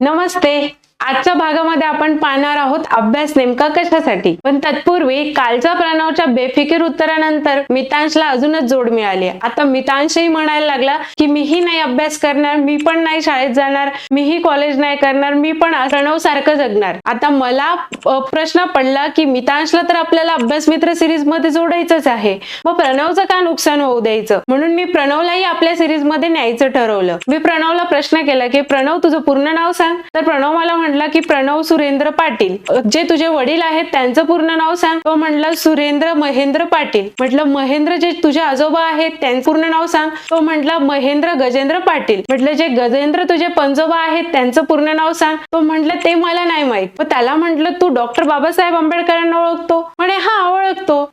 નમસ્તે. आजच्या भागामध्ये आपण पाहणार आहोत अभ्यास नेमका कशासाठी. पण तत्पूर्वी कालच्या प्रणवच्या बेफिकीर उत्तरानंतर मितांशला अजूनच जोड मिळाली आता मितांशही म्हणायला लागला की मीही नाही अभ्यास करणार मी पण नाही शाळेत जाणार मीही कॉलेज नाही करणार मी पण प्रणव सारखं जगणार. आता मला प्रश्न पडला की मितांशला तर आपल्याला अभ्यास मित्र सिरीजमध्ये जोडायचंच आहे. मग प्रणवचं का नुकसान होऊ द्यायचं? म्हणून मी प्रणवलाही आपल्या सिरीजमध्ये न्यायचं ठरवलं. मी प्रणवला प्रश्न केला की प्रणव तुझं पूर्ण नाव सांग. तर प्रणव मला म्हणला की प्रणव सुरेंद्र पाटील. जे तुझे वडील आहेत त्यांचं पूर्ण नाव सांग. तो म्हणला सुरेंद्र महेंद्र पाटील. म्हटलं महेंद्र जे तुझे आजोबा आहेत त्यांचं पूर्ण नाव सांग. तो म्हटला महेंद्र गजेंद्र पाटील. म्हटलं जे गजेंद्र तुझे पंजोबा आहेत त्यांचं पूर्ण नाव सांग. तो म्हटलं ते मला नाही माहीत. त्याला म्हटलं तू डॉक्टर बाबासाहेब आंबेडकरांना ओळखतो. म्हणे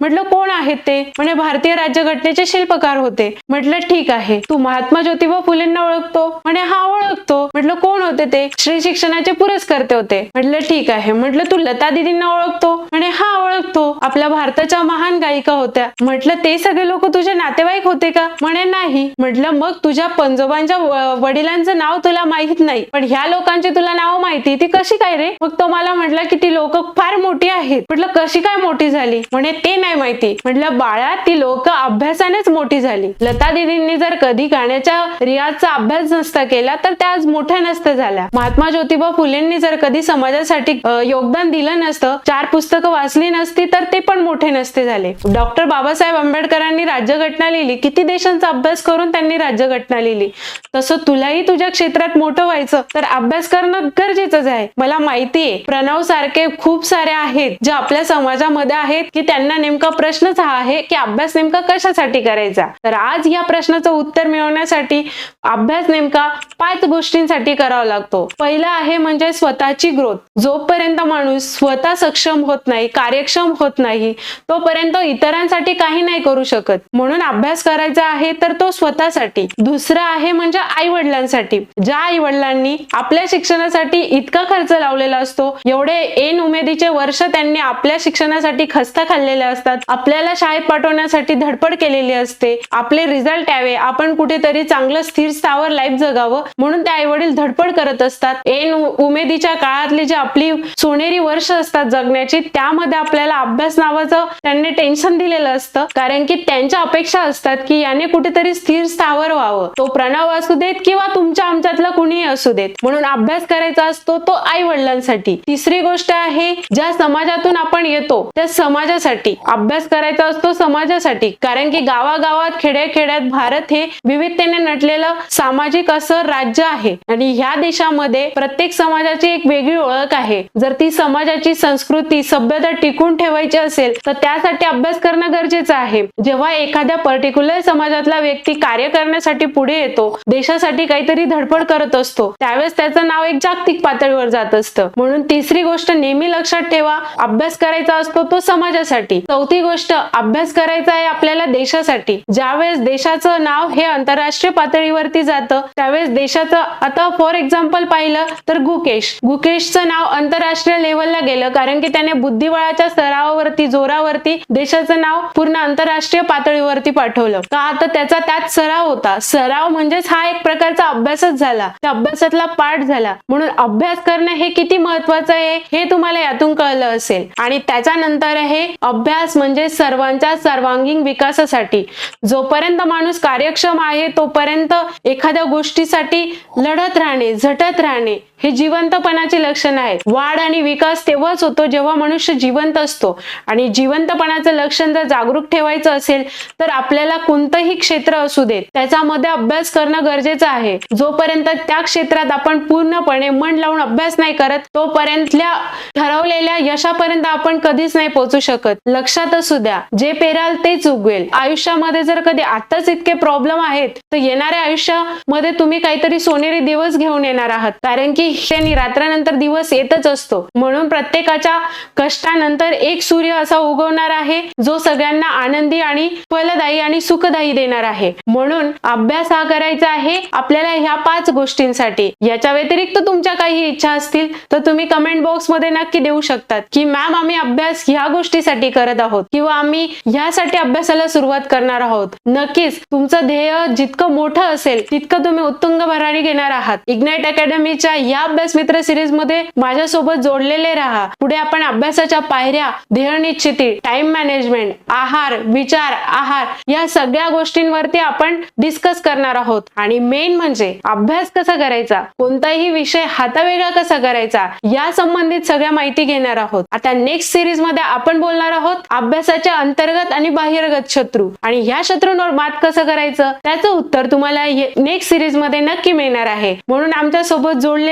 म्हटलं कोण आहेत ते? म्हणे भारतीय राज्यघटनेचे शिल्पकार होते. म्हटलं ठीक आहे. तू महात्मा ज्योतिबा फुलेंना ओळखतो. म्हणे हा ओळखतो. म्हटलं कोण होते ते? श्री शिक्षणाचे पुरस्कर्ते होते. म्हटलं ठीक आहे. म्हटलं तू लता दिदींना ओळखतो. म्हणे हा ओळखतो. आपल्या भारताच्या महान गायिका होत्या. म्हटलं ते सगळे लोक तुझे नातेवाईक होते का? म्हणे नाही. म्हटलं मग तुझ्या पंजोबांच्या वडिलांचं नाव तुला माहीत नाही. पण ह्या लोकांची तुला नाव माहिती ती कशी काय रे? मग तो मला म्हटलं की ती लोक फार मोठी आहेत. म्हटलं कशी काय मोठी झाली? म्हणे ते नाही माहिती. म्हटलं बाळा ती लोक अभ्यासानेच मोठी झाली. लता दिदींनी जर कधी गाण्याच्या रियाजचा अभ्यास नसता केला तर त्या आज मोठ्या नसत्या झाल्या. महात्मा ज्योतिबा फुलेंनी जर कधी समाजासाठी योगदान दिलं नसतं चार पुस्तकं वाचली नसती तर ते पण मोठे नसते झाले. डॉक्टर बाबासाहेब आंबेडकरांनी राज्यघटना लिहिली. किती देशांचा अभ्यास करून त्यांनी राज्यघटना लिहिली? तसं तुलाही तुझ्या क्षेत्रात मोठं व्हायचं तर अभ्यास करणं गरजेचंच आहे. मला माहितीये प्रणव सारखे खूप सारे आहेत जे आपल्या समाजामध्ये आहेत की त्यांना नेमकं प्रश्नच हा आहे की अभ्यास नेमका कशासाठी करायचा? तर आज या प्रश्नाचं उत्तर मिळवण्यासाठी अभ्यास नेमका पाच गोष्टींसाठी करावा लागतो. पहिला आहे म्हणजे स्वतःची ग्रोथ जोपर्यंत माणूस स्वतः सक्षम होत नाही कार्यक्षम होत नाही तोपर्यंत इतरांसाठी काही नाही करू शकत. म्हणून अभ्यास करायचा आहे तर तो स्वतःसाठी. दुसरं आहे म्हणजे आई वडिलांसाठी ज्या आई वडिलांनी आपल्या शिक्षणासाठी इतका खर्च लावलेला असतो एवढे एन उमेदीचे वर्ष त्यांनी आपल्या शिक्षणासाठी खस्ता खाल्लेले असतात आपल्याला शाळेत पाठवण्यासाठी धडपड केलेली असते. आपले रिझल्ट यावे. आपण कुठेतरी चांगलं स्थिर स्थावर लाईफ जगावं. म्हणून ते आई वडील धडपड करत असतात. एन उमेदीच्या काळातली जी आपली सोनेरी वर्ष असतात जगण्याची त्यामध्ये आपल्याला अभ्यास नावाचं त्यांनी टेन्शन दिलेलं असतं. कारण की त्यांच्या अपेक्षा असतात की याने कुठेतरी स्थिर स्थावर व्हावं. तो प्रणव असू देत किंवा तुमच्या आमच्यातला कुणीही असू देत. म्हणून अभ्यास करायचा असतो तो आई वडिलांसाठी तिसरी गोष्ट आहे ज्या समाजातून आपण येतो त्या समाजासाठी. अभ्यास करायचा असतो समाजासाठी. कारण की गावागावात खेड्याखेड्यात भारत हे विविधतेने नटलेलं सामाजिक असं राज्य आहे. आणि ह्या देशामध्ये प्रत्येक समाजाची एक वेगळी ओळख आहे. जर ती समाजाची संस्कृती सभ्यता टिकून ठेवायची असेल तर त्यासाठी अभ्यास करणं गरजेचं आहे. जेव्हा एखाद्या पर्टिक्युलर समाजातला व्यक्ती कार्य करण्यासाठी पुढे येतो देशासाठी काहीतरी धडपड करत असतो त्यावेळेस त्याचं नाव एक जागतिक पातळीवर जात असतं. म्हणून तिसरी गोष्ट नेहमी लक्षात ठेवा अभ्यास करायचा असतो तो समाजासाठी. चौथी चौथी गोष्ट अभ्यास करायचा आहे आपल्याला देशासाठी? ज्यावेळेस देशाचं नाव हे आंतरराष्ट्रीय पातळीवरती जातं त्यावेळेस देशाचं आता फॉर एक्झाम्पल पाहिलं तर गुकेश. गुकेशचं नाव आंतरराष्ट्रीय लेवलला गेलं कारण की त्याने बुद्धिबळाच्या स्तरावरती जोरावरती देशाचं नाव पूर्ण आंतरराष्ट्रीय पातळीवरती पाठवलं. का आता त्याचा त्यात सराव होता? सराव म्हणजेच हा एक प्रकारचा अभ्यासच झाला. त्या अभ्यासातला पाठ झाला. म्हणून अभ्यास करणं हे किती महत्वाचं आहे हे तुम्हाला यातून कळलं असेल. आणि त्याच्यानंतर आहे अभ्यास म्हणजे सर्वांच्या सर्वांगीण विकासासाठी. जोपर्यंत माणूस कार्यक्षम आहे तोपर्यंत एखाद्या गोष्टीसाठी लढत राहणे झटत राहणे हे जिवंतपणाचे लक्षण आहे वाढ आणि विकास तेव्हाच होतो जेव्हा मनुष्य जिवंत असतो. आणि जिवंतपणाचं लक्षण जर जागरूक ठेवायचं असेल तर आपल्याला कोणतंही क्षेत्र असू देत. त्याच्यामध्ये अभ्यास करणं गरजेचं आहे. जोपर्यंत त्या क्षेत्रात आपण पूर्णपणे मन लावून अभ्यास नाही करत तोपर्यंतल्या ठरवलेल्या यशापर्यंत आपण कधीच नाही पोहोचू शकत. लक्षात असू द्या जे पेराल तेच उगवेल. आयुष्यामध्ये जर कधी आताच इतके प्रॉब्लेम आहेत तर येणाऱ्या आयुष्यामध्ये तुम्ही काहीतरी सोनेरी दिवस घेऊन येणार आहात. कारण की त्यांनी रात्रानंतर दिवस येतच असतो. म्हणून प्रत्येकाच्या कष्टानंतर एक सूर्य असा उगवणार आहे जो सगळ्यांना आनंदी आणि फलदायी आणि सुखदायी देणार आहे. म्हणून अभ्यास हा करायचा आहे आपल्याला ह्या पाच गोष्टींसाठी. याच्या व्यतिरिक्त तुमच्या काही इच्छा असतील तर तुम्ही कमेंट बॉक्समध्ये नक्की देऊ शकतात की मॅम आम्ही अभ्यास ह्या गोष्टीसाठी करत आहोत किंवा आम्ही ह्यासाठी अभ्यासाला सुरुवात करणार आहोत. नक्कीच तुमचं ध्येय जितकं मोठं असेल तितकं तुम्ही उत्तुंग भरारी घेणार आहात. इग्नाइट अकॅडमीच्या या अभ्यास मित्र सिरीजमध्ये माझ्यासोबत जोडलेले राहा. पुढे आपण अभ्यासाच्या पायऱ्या ध्येय निश्चिती टाइम मॅनेजमेंट आहार विचार आहार या सगळ्या गोष्टींवरती आपण डिस्कस करणार आहोत. आणि मेन म्हणजे अभ्यास कसा करायचा? कोणताही विषय हातावेगळा कसा करायचा? या संबंधित सगळ्या माहिती घेणार आहोत. आता नेक्स्ट सिरीजमध्ये आपण बोलणार आहोत अभ्यासाच्या अंतर्गत आणि बाह्यगत शत्रू. आणि ह्या शत्रूंवर मात कसं करायचं? त्याचं उत्तर तुम्हाला नेक्स्ट सिरीजमध्ये नक्की मिळणार आहे. म्हणून आमच्यासोबत जोडले